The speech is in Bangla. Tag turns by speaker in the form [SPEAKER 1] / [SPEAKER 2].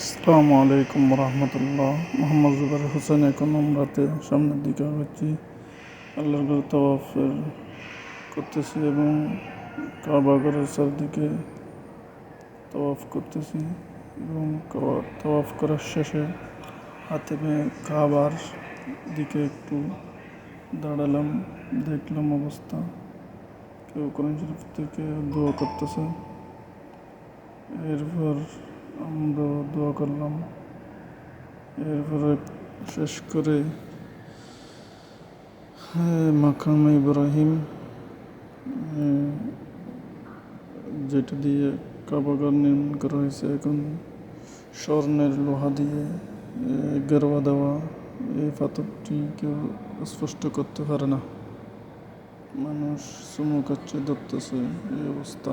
[SPEAKER 1] আসসালামু আলাইকুম রহমতুল্লাহ মোহাম্মদ জুবাইর হোসেন এখন আমরাতে সামনের দিকে আগাচ্ছি। আল্লাহর ঘর তওয়াফের করতেছি এবং কাবা ঘরের চারদিকে তওয়াফ করতেছি এবং তওয়াফ করার শেষে হাতে পেয়ে কাবার দিকে একটু দাঁড়ালাম, দেখলাম অবস্থা। কেউ কোরআন শরীফ থেকে দোয়া করতেছে। এরপর আমরা দোয়া করলাম। এরপরে শেষ করে মাকাম ইব্রাহিম যেটা দিয়ে কাবাগার নির্মাণ করা হয়েছে, এখন স্বর্ণের লোহা দিয়ে গেরুয়া দেওয়া, এই পাথরটি কেউ স্পষ্ট করতে পারে না। মানুষ চুমুকাচ্ছে ধরতেছে এই অবস্থা।